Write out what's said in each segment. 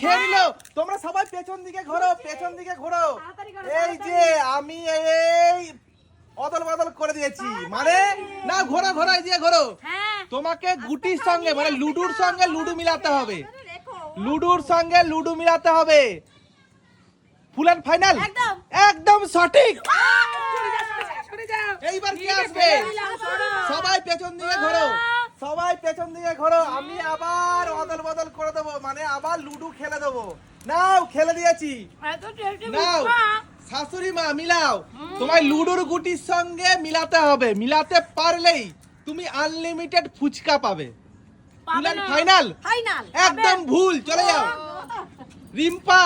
খেয়ে নিল। তোমরা সবাই পেছন দিকে ঘোরো পেছন দিকে ঘোরো। এই যে আমি এই অদল বদল করে দিয়েছি। মানে না ঘোরো ঘোরো এই দিয়ে ঘোরো। হ্যাঁ। তোমাকে গুটির সঙ্গে মানে লুডুর সঙ্গে লুডু মিলাতে হবে। লুডুর সঙ্গে লুডু মিলাতে হবে। Full and final? একদম। একদম সঠিক। এইবার কি আসবে? সবাই পেছন দিকে ঘোরো। সবাই পেছন দিকে ঘোরো আমি আবার অদল বদল করে দেবো মানে আবার লুডু খেলে দেবো। নাও খেলে দিয়েছি। নাও শাশুড়ি মা মিলাও। তোমায় লুডুর গুটির সঙ্গে মিলাতে হবে মিলাতে পারলেই তুমি আনলিমিটেড ফুচকা পাবে। ফাইনাল ফাইনাল একদম ভুল চলে যাও। রিম্পা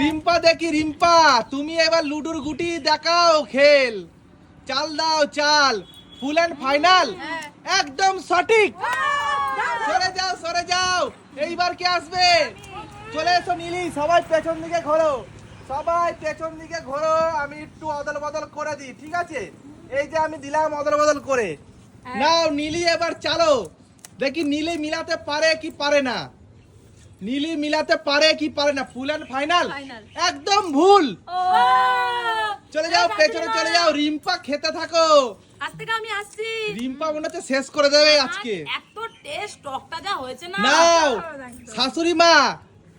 রিম্পা দেখি রিম্পা তুমি এবার লুডুর গুটি দেখাও খেল। চাল দাও চাল। Full and final. একদম সঠিক। সরে যাও সরে যাও। এইবার কে আসবে? চলে এসো নীলি সবাই পেছন দিকে ঘোরো। সবাই পেছন দিকে ঘোরো আমি একটু অদল বদল করে দিই ঠিক আছে? এই যে আমি দিলাম অদল বদল করে নাও নীলি এবার চালো। দেখি নীলি মিলাতে পারে কি পারে না। নীলি মিলাতে পারে কি পারে না। Full and final. একদম ভুল। চলে যাও পেছনে চলে যাও। রিম্পা খেতে থাকো। আজ থেকে আমি আসছি। রিম্পা মনে হচ্ছে শেষ করে দেবে আজকে। এত টেস্ট টকটা যা হয়েছে না। নাও শাশুড়ি মা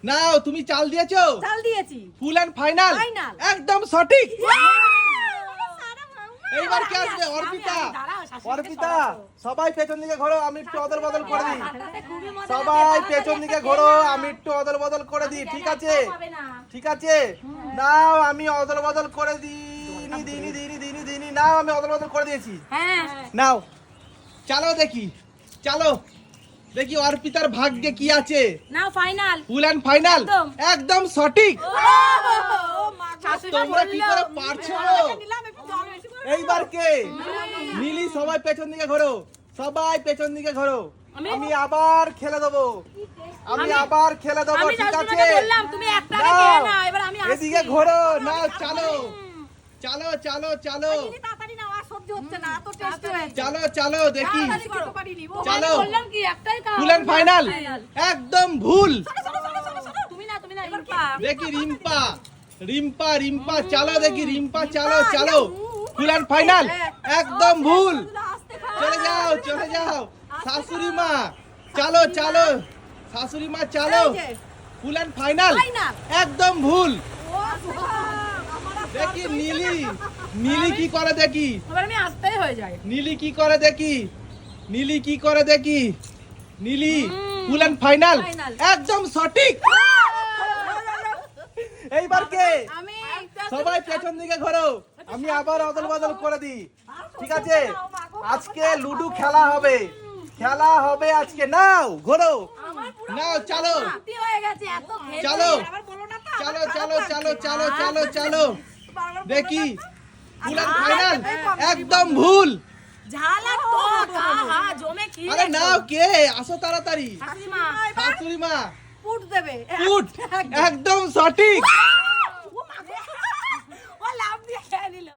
নাও তুমি চাল দিয়েছ? চাল দিয়েছি। ফুল অ্যান্ড ফাইনাল একদম সঠিক। এইবার এইবার কে আসবে? অর্পিতা। অর্পিতা সবাই পেছন দিকে ঘোরো আমি একটু অদল বদল করে দিই। সবাই পেছন দিকে ঘোরো আমি একটু অদল বদল করে দিই ঠিক আছে? ঠিক আছে? নাও আমি অদল বদল করে দিইনি দিইনি দিইনি দিইনি দিইনি নাও আমি অদল বদল করে দিয়েছি। হ্যাঁ। নাও। চালো দেখি। চালো দেখি অর্পিতার ভাগ্যে কি আছে। Now final full and final একদম। সঠিক। তোমরা কি করে পারছ? এইবার কে? নীলি সবাই পেছন দিকে ঘোরো। সবাই পেছন দিকে ঘোরো। আমি- আবার খেলে দেবো। আমি আবার খেলে দেবো ঠিক আছে? এদিকে ঘোরো। না চালো চালো চালো চালো চালো চালো দেখি। চালো। আমি বললাম কি একটাই খাও ফুল অ্যান্ড ফাইনাল একদম ভুল তুমি না তুমি না এবার দেখি রিম্পা রিম্পা রিম্পা চালো দেখি রিম্পা চালো চালো ফুল অ্যান্ড ফাইনাল একদম ভুল চলে যাও চলে যাও শাশুড়ি মা চালো চালো শাশুড়ি মা চালো ফুল অ্যান্ড ফাইনাল একদম ভুল দেখি নীলি। নীলি কি করে দেখি? এবার আমি আসতেই হয়ে যায় নীলি কি করে দেখি? নীলি কি করে দেখি? নীলি ফুল অ্যান্ড ফাইনাল একদম সঠিক! এইবার কে? আমি সবাই পেছন দিকে ঘোরো। আমি আবার অদল বদল করে দিই। ঠিক আছে? আজকে লুডু খেলা হবে। খেলা হবে আজকে। নাও ঘোরো। নাও চালো। চালো। চালো চালো চালো চালো চালো চালো। দেখি। ফাইনাল একদম ভুল। ঝাল আর টক আহা জমে কি আরে নাও কে? আসো তাড়াতাড়ি। শাশুড়িমা। শাশুড়ি মা পুট দেবে। পুট। একদম। সঠিক।